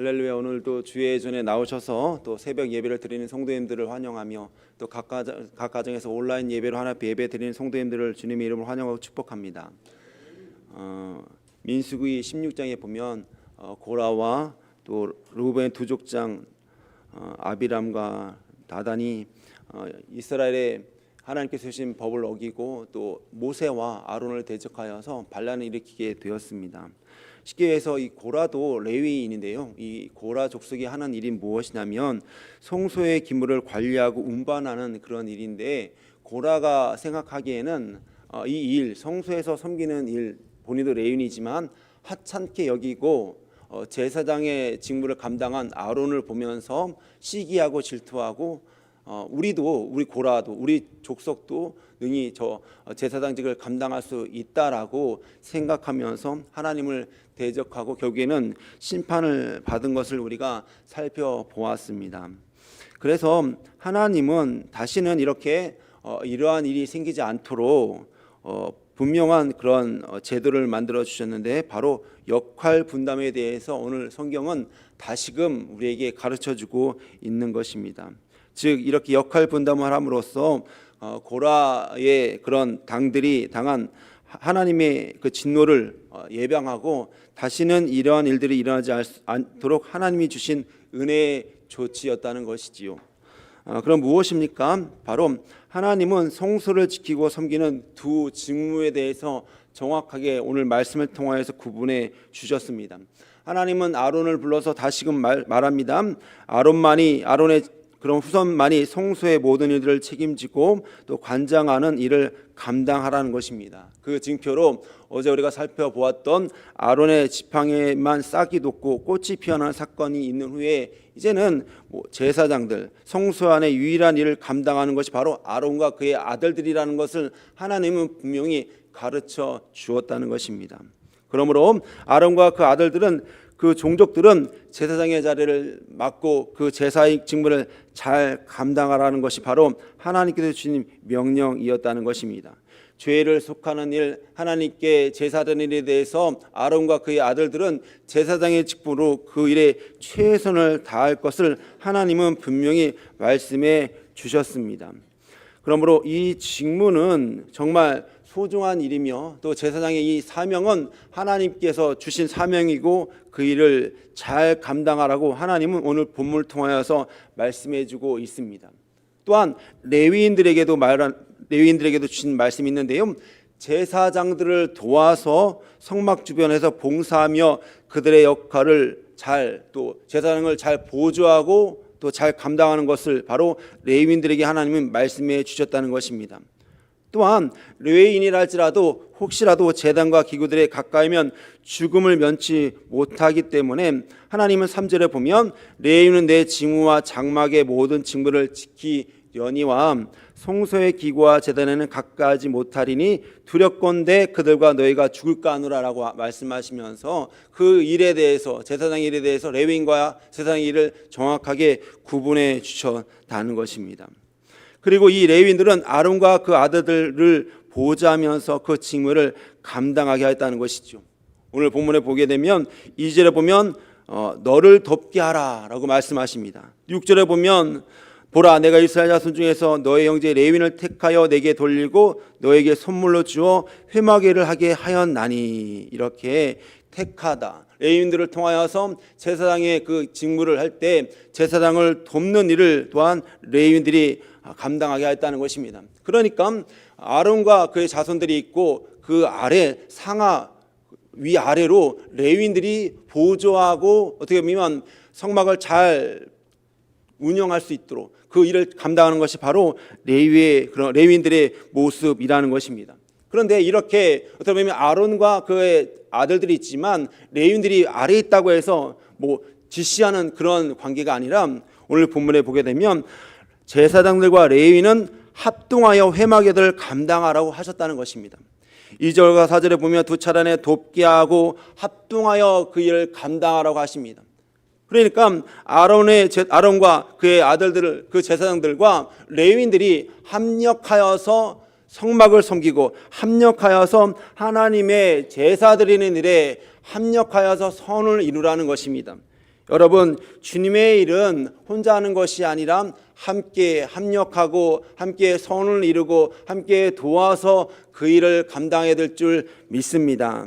할렐루야 오늘도 주의 전에 나오셔서 또 새벽 예배를 드리는 성도님들을 환영하며 또 각 가정, 각 가정에서 온라인 예배로 하나 예배 드리는 성도님들을 주님의 이름으로 환영하고 축복합니다. 어, 민수기 16장에 보면 어, 고라와 또 루벤 두 족장 어, 아비람과 다단이 어, 이스라엘의 하나님께서 주신 법을 어기고 또 모세와 아론을 대적하여서 반란을 일으키게 되었습니다. 쉽게 해서 이 고라도 레위인인데요. 이 고라 족속이 하는 일이 무엇이냐면 성소의 기물을 관리하고 운반하는 그런 일인데 고라가 생각하기에는 어, 이 일, 성소에서 섬기는 일 본인도 레위인이지만 하찮게 여기고 어, 제사장의 직무를 감당한 아론을 보면서 시기하고 질투하고 어, 우리도 우리 고라도 우리 족속도 능히 저 어, 제사장직을 감당할 수 있다라고 생각하면서 하나님을 대적하고 결국에는 심판을 받은 것을 우리가 살펴보았습니다. 그래서 하나님은 다시는 이렇게 어, 이러한 일이 생기지 않도록 어, 분명한 그런 어, 제도를 만들어 주셨는데 바로 역할 분담에 대해서 오늘 성경은 다시금 우리에게 가르쳐 주고 있는 것입니다. 즉 이렇게 역할 분담을 함으로써 어, 고라의 그런 당들이 당한 하나님의 그 진노를 어, 예방하고 다시는 이러한 일들이 일어나지 않도록 하나님이 주신 은혜의 조치였다는 것이지요. 어, 그럼 무엇입니까? 바로 하나님은 성소를 지키고 섬기는 두 직무에 대해서 정확하게 오늘 말씀을 통하여서 구분해 주셨습니다. 하나님은 아론을 불러서 다시금 말, 말합니다. 아론만이 아론의 그런 후손만이 성소의 모든 일들을 책임지고 또 관장하는 일을 감당하라는 것입니다. 그 징표로 어제 우리가 살펴보았던 아론의 지팡이에만 싹이 돋고 꽃이 피어나는 사건이 있는 후에 이제는 뭐 제사장들 성소 안의 유일한 일을 감당하는 것이 바로 아론과 그의 아들들이라는 것을 하나님은 분명히 가르쳐 주었다는 것입니다. 그러므로 아론과 그 아들들은 그 종족들은 제사장의 자리를 맡고 그 제사의 직무를 잘 감당하라는 것이 바로 하나님께서 주신 명령이었다는 것입니다. 죄를 속하는 일, 하나님께 제사드리는 일에 대해서 아론과 그의 아들들은 제사장의 직분으로 그 일에 최선을 다할 것을 하나님은 분명히 말씀해 주셨습니다. 그러므로 이 직무는 정말 소중한 일이며 또 제사장의 이 사명은 하나님께서 주신 사명이고 그 일을 잘 감당하라고 하나님은 오늘 본문을 통하여서 말씀해 주고 있습니다. 또한 레위인들에게도 말한 레위인들에게도 주신 말씀이 있는데요. 제사장들을 도와서 성막 주변에서 봉사하며 그들의 역할을 잘 또 제사장을 잘 보조하고 또 잘 감당하는 것을 바로 레위인들에게 하나님은 말씀해 주셨다는 것입니다. 또한 레위인이랄지라도 혹시라도 재단과 기구들에 가까이면 죽음을 면치 못하기 때문에 하나님은 3절에 보면 레위인은 내 징후와 장막의 모든 징후를 지키려니와 성소의 기구와 재단에는 가까이지 못하리니 두렵건대 그들과 너희가 죽을까 하노라라고 말씀하시면서 그 일에 대해서 제사장 일에 대해서 레위인과 제사장 일을 정확하게 구분해 주셨다는 것입니다. 그리고 이 레위인들은 아론과 그 아들들을 보좌하면서 그 직무를 감당하게 했다는 것이죠. 오늘 본문에 보게 되면 2절에 보면 어, 너를 돕게 하라라고 말씀하십니다. 6절에 보면 보라 내가 이스라엘 자손 중에서 너의 형제 레위인을 택하여 내게 돌리고 너에게 선물로 주어 회막회를 하게 하였나니 이렇게 택하다. 레위인들을 통하여서 제사장의 그 직무를 할 때 제사장을 돕는 일을 또한 레위인들이 감당하게 했다는 것입니다. 그러니까 아론과 그의 자손들이 있고 그 아래 상하 위 아래로 레위인들이 보조하고 어떻게 보면 성막을 잘 운영할 수 있도록 그 일을 감당하는 것이 바로 레위의 그런 레위인들의 모습이라는 것입니다. 그런데 이렇게 어떻게 보면 아론과 그의 아들들이 있지만 레위인들이 아래 있다고 해서 뭐 지시하는 그런 관계가 아니라 오늘 본문에 보게 되면 제사장들과 레위는 합동하여 회막에들 감당하라고 하셨다는 것입니다. 2절과 4절에 보면 두 차례에 돕게 하고 합동하여 그 일을 감당하라고 하십니다. 그러니까 아론의 아론과 그의 아들들을 그 제사장들과 레위인들이 합력하여서 성막을 섬기고 합력하여서 하나님의 제사 드리는 일에 합력하여서 선을 이루라는 것입니다. 여러분, 주님의 일은 혼자 하는 것이 아니라 함께 합력하고 함께 선을 이루고 함께 도와서 그 일을 감당해야 될 줄 믿습니다.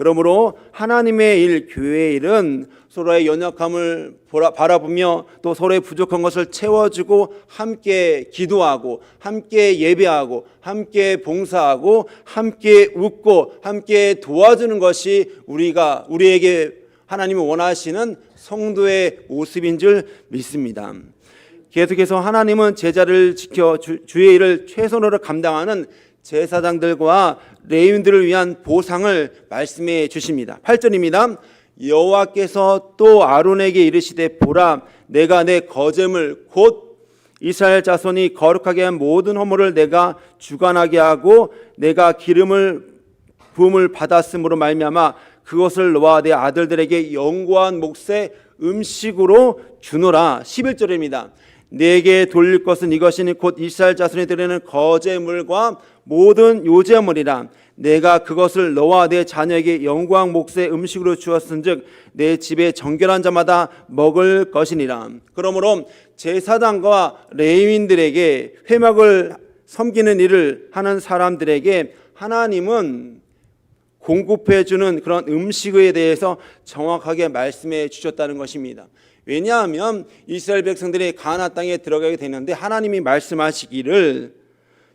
그러므로 하나님의 일, 교회의 일은 서로의 연약함을 바라보며 또 서로의 부족한 것을 채워주고 함께 기도하고 함께 예배하고 함께 봉사하고 함께 웃고 함께 도와주는 것이 우리가 우리에게 하나님이 원하시는 성도의 모습인 줄 믿습니다. 계속해서 하나님은 제자를 지켜 주, 주의 일을 최선으로 감당하는 제사장들과 레위인들을 위한 보상을 말씀해 주십니다. 8절입니다. 여호와께서 또 아론에게 이르시되 보라 내가 내 거점을 곧 이스라엘 자손이 거룩하게 한 모든 허물을 내가 주관하게 하고 내가 기름을 부음을 받았으므로 말미암아 그것을 너와 내 아들들에게 영구한 몫의 음식으로 주노라 11절입니다. 내게 돌릴 것은 이것이니 곧 이스라엘 자손이 드리는 거제물과 모든 요제물이라 내가 그것을 너와 내 자녀에게 영광 몫의 음식으로 주었은즉 내 집에 정결한 자마다 먹을 것이니라 그러므로 제사장과 레위인들에게 회막을 섬기는 일을 하는 사람들에게 하나님은 공급해 주는 그런 음식에 대해서 정확하게 말씀해 주셨다는 것입니다. 왜냐하면 이스라엘 백성들이 가나안 땅에 들어가게 되는데 하나님이 말씀하시기를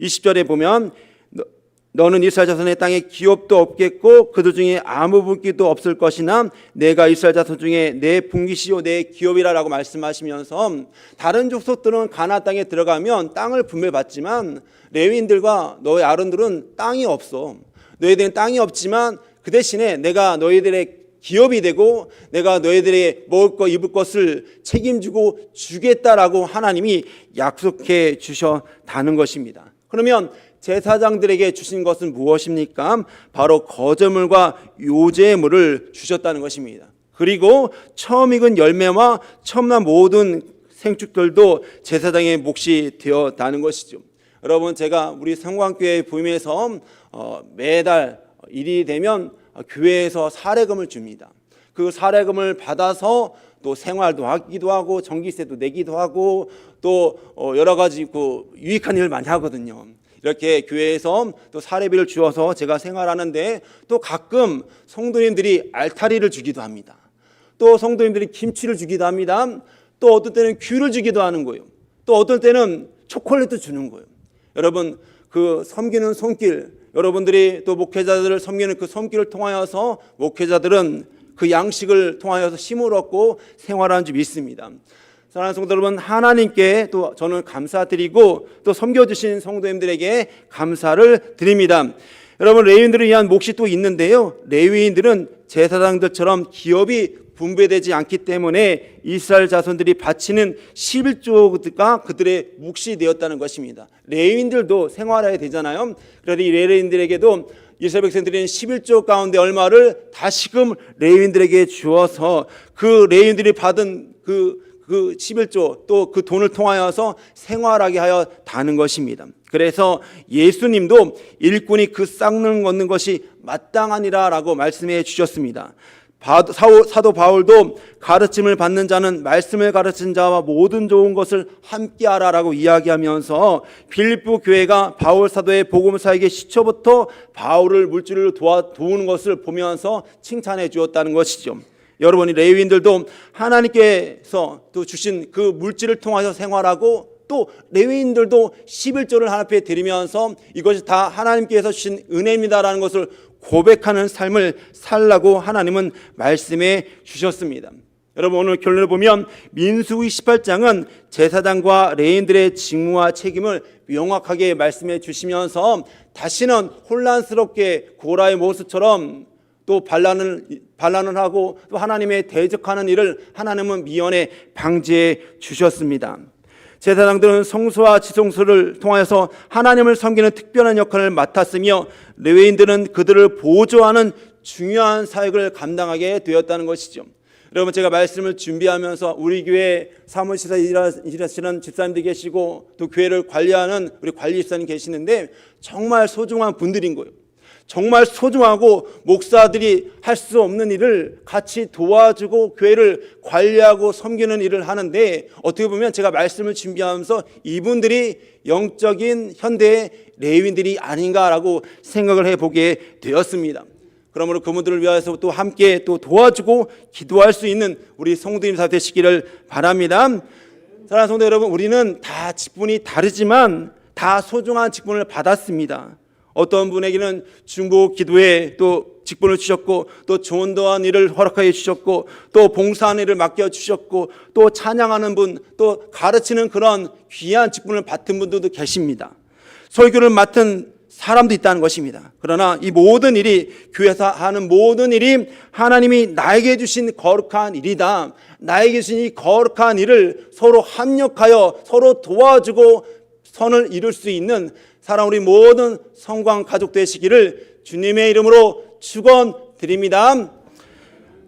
20절에 보면 너- 너는 이스라엘 자손의 땅에 기업도 없겠고 그들 중에 아무 분기도 없을 것이나 내가 이스라엘 자손 중에 내 분기시요 내 기업이라라고 말씀하시면서 다른 족속들은 가나안 땅에 들어가면 땅을 분배받지만 레위인들과 너의 아론들은 땅이 없어. 너희들은 땅이 없지만 그 대신에 내가 너희들의 기업이 되고 내가 너희들의 먹을 것 입을 것을 책임지고 주겠다라고 하나님이 약속해 주셨다는 것입니다. 그러면 제사장들에게 주신 것은 무엇입니까? 바로 거저물과 요제물을 주셨다는 것입니다. 그리고 처음 익은 열매와 처음 난 모든 생축들도 제사장의 몫이 되었다는 것이죠. 여러분 제가 우리 성광교회 부임해서 어, 매달 일이 되면 교회에서 사례금을 줍니다. 그 사례금을 받아서 또 생활도 하기도 하고 전기세도 내기도 하고 또 어, 여러 가지 그 유익한 일을 많이 하거든요. 이렇게 교회에서 또 사례비를 주어서 제가 생활하는데 또 가끔 성도님들이 알타리를 주기도 합니다. 또 성도님들이 김치를 주기도 합니다. 또 어떤 때는 귤을 주기도 하는 거예요. 또 어떨 때는 초콜릿도 주는 거예요. 여러분 그 섬기는 손길 여러분들이 또 목회자들을 섬기는 그 손길을 통하여서 목회자들은 그 양식을 통하여서 힘을 얻고 생활하는 줄 믿습니다. 사랑하는 성도 여러분 하나님께 또 저는 감사드리고 또 섬겨주신 성도님들에게 감사를 드립니다. 여러분 레위인들을 위한 몫이 또 있는데요. 레위인들은 제사장들처럼 기업이 분배되지 않기 때문에 이스라엘 자손들이 바치는 11조가 그들의 몫이 되었다는 것입니다. 레위인들도 생활해야 되잖아요. 그래서 이 레위인들에게도 이스라엘 백성들은 11조 가운데 얼마를 다시금 레위인들에게 주어서 그 레위인들이 받은 그, 그 11조 또 그 돈을 통하여서 생활하게 하여 다는 것입니다. 그래서 예수님도 일꾼이 그 쌍을 걷는 것이 마땅하니라라고 말씀해 주셨습니다. 바- 사도, 바울도 가르침을 받는 자는 말씀을 가르친 자와 모든 좋은 것을 함께하라라고 이야기하면서 빌립보 교회가 바울 사도의 복음 사에게 시초부터 바울을 물질로 도와 도우는 것을 보면서 칭찬해 주었다는 것이죠. 여러분이 레위인들도 하나님께서 또 주신 그 물질을 통하여 생활하고 또 레위인들도 11조를 하나님 앞에 드리면서 이것이 다 하나님께서 주신 은혜입니다라는 것을 고백하는 삶을 살라고 하나님은 말씀해 주셨습니다. 여러분 오늘 결론을 보면 민수기 18장은 제사장과 레인들의 직무와 책임을 명확하게 말씀해 주시면서 다시는 혼란스럽게 고라의 모습처럼 또 반란을 반란을 하고 또 하나님의 대적하는 일을 하나님은 미연에 방지해 주셨습니다. 제사장들은 성소와 지성소를 통하여서 하나님을 섬기는 특별한 역할을 맡았으며 레위인들은 그들을 보조하는 중요한 사역을 감당하게 되었다는 것이죠. 여러분 제가 말씀을 준비하면서 우리 교회 사무실에서 일하- 일하시는 집사님들 계시고 또 교회를 관리하는 우리 관리 집사님 계시는데 정말 소중한 분들인 거예요. 정말 소중하고 목사들이 할 수 없는 일을 같이 도와주고 교회를 관리하고 섬기는 일을 하는데 어떻게 보면 제가 말씀을 준비하면서 이분들이 영적인 현대의 레위인들이 아닌가라고 생각을 해보게 되었습니다. 그러므로 그분들을 위하여서 또 함께 또 도와주고 기도할 수 있는 우리 성도님 다 되시기를 바랍니다. 사랑하는 성도 여러분, 우리는 다 직분이 다르지만 다 소중한 직분을 받았습니다. 어떤 분에게는 중보 기도에 또 직분을 주셨고 또 전도한 일을 허락하여 주셨고 또 봉사하는 일을 맡겨 주셨고 또 찬양하는 분 또 가르치는 그런 귀한 직분을 맡은 분들도 계십니다. 설교를 맡은 사람도 있다는 것입니다. 그러나 이 모든 일이 교회에서 하는 모든 일이 하나님이 나에게 주신 거룩한 일이다. 나에게 주신 이 거룩한 일을 서로 합력하여 서로 도와주고 선을 이룰 수 있는 사랑 우리 모든 성광 가족 되시기를 주님의 이름으로 축원드립니다.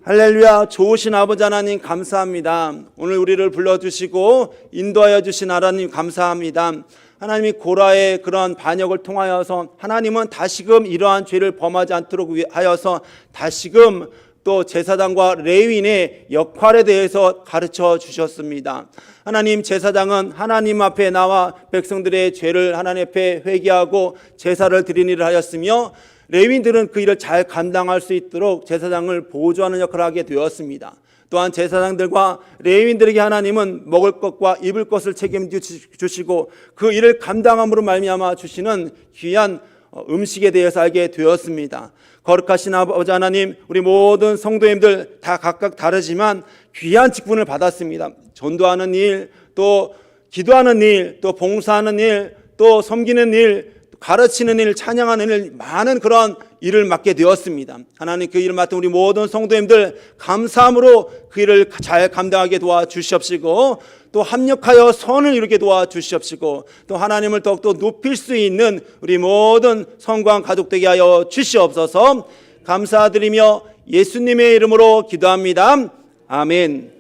할렐루야 좋으신 아버지 하나님 감사합니다. 오늘 우리를 불러주시고 인도하여 주신 하나님 감사합니다. 하나님이 고라의 그런 반역을 통하여서 하나님은 다시금 이러한 죄를 범하지 않도록 하여서 다시금 또 제사장과 레위인의 역할에 대해서 가르쳐 주셨습니다. 하나님 제사장은 하나님 앞에 나와 백성들의 죄를 하나님 앞에 회개하고 제사를 드리는 일을 하였으며 레위인들은 그 일을 잘 감당할 수 있도록 제사장을 보조하는 역할을 하게 되었습니다. 또한 제사장들과 레위인들에게 하나님은 먹을 것과 입을 것을 책임주시고 그 일을 감당함으로 말미암아 주시는 귀한 음식에 대해서 알게 되었습니다. 거룩하신 아버지 하나님, 우리 모든 성도님들 다 각각 다르지만 귀한 직분을 받았습니다. 전도하는 일, 또 기도하는 일, 또 봉사하는 일, 또 섬기는 일, 가르치는 일, 찬양하는 일, 많은 그런 일을 맡게 되었습니다. 하나님 그 일을 맡은 우리 모든 성도님들 감사함으로 그 일을 잘 감당하게 도와 주시옵시고 또 합력하여 선을 이루게 도와 주시옵시고 또 하나님을 더욱더 높일 수 있는 우리 모든 성광 가족 되게 하여 주시옵소서 감사드리며 예수님의 이름으로 기도합니다. 아멘.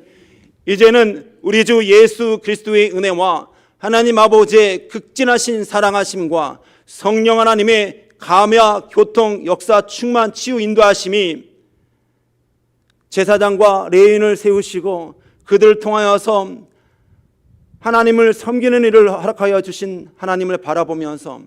이제는 우리 주 예수 그리스도의 은혜와 하나님 아버지의 극진하신 사랑하심과 성령 하나님의 감화 교통 역사 충만 치유 인도하심이 제사장과 레인을 세우시고 그들을 통하여서 하나님을 섬기는 일을 허락하여 주신 하나님을 바라보면서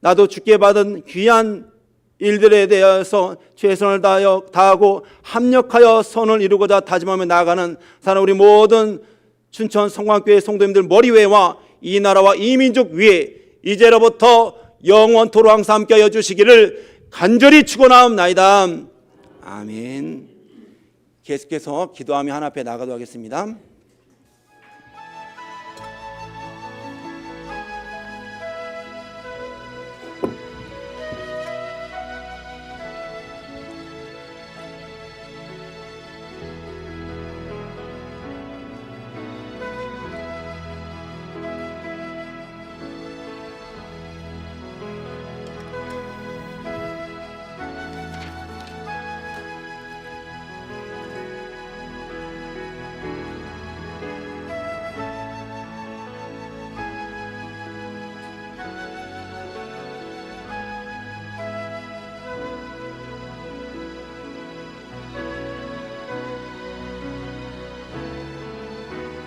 나도 주께 받은 귀한 일들에 대해서 최선을 다하여 다하고 합력하여 선을 이루고자 다짐하며 나아가는 사람 우리 모든 춘천 성광교회 성도님들 머리 위에와 이 나라와 이 민족 위에 이제로부터 영원토록 항상 함께하여 주시기를 간절히 축원하옵나이다. 아멘. 계속해서 기도하며 하나 앞에 나가도록 하겠습니다.